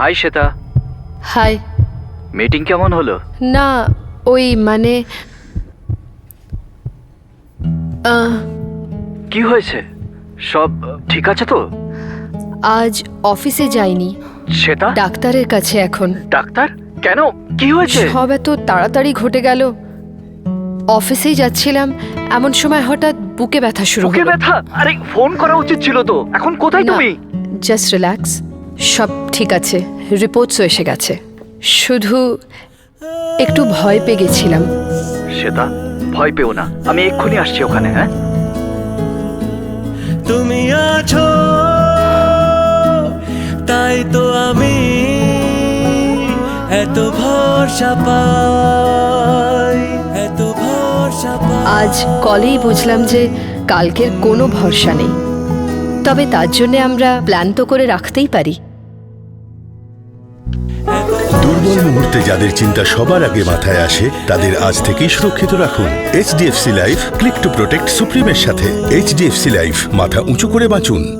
High Shweta. High. Meeting কেমন হলো? না ওই মানে কি হয়েছে? সব ঠিক আছে তো? আজ অফিসে যাইনি। শ্বেতা? ডাক্তারের কাছে এখন। ডাক্তার? কেন? কি হয়েছে? সব এত তাড়াতাড়ি ঘটে গেল। অফিসেই যাচ্ছিলাম এমন সময় হঠাৎ বুকে ব্যথা শুরু বুকে ব্যথা? আরে ফোন করা উচিত ছিল তো। এখন কোথায় তুমি? জাস্ট রিল্যাক্স সব ঠিক আছে রিপোর্টসও এসে গেছে। শুধু একটু ভয় পেয়ে গেছিলাম। শ্বেতা ভয় পেও না আমি এক্ষুনি আসছি ওখানে হ্যাঁ? তুমি আছো তাই তো আমি এত ভরসা পাই এত ভরসা পাই। আজ কলেই বুঝলাম যে কালকের কোনো ভরসা নেই। তবে তার জন্য আমরা প্ল্যান তো করে রাখতেই পারি। দুর্বল মুহূর্তে যাদের চিন্তা সবার আগে মাথায় আসে, তাদের আজ থেকেই সুরক্ষিত রাখুন। HDFC life click to protect সুপ্রিমের সাথে। এইচডিএফসি লাইফ মাথা উঁচু করে বাঁচুন।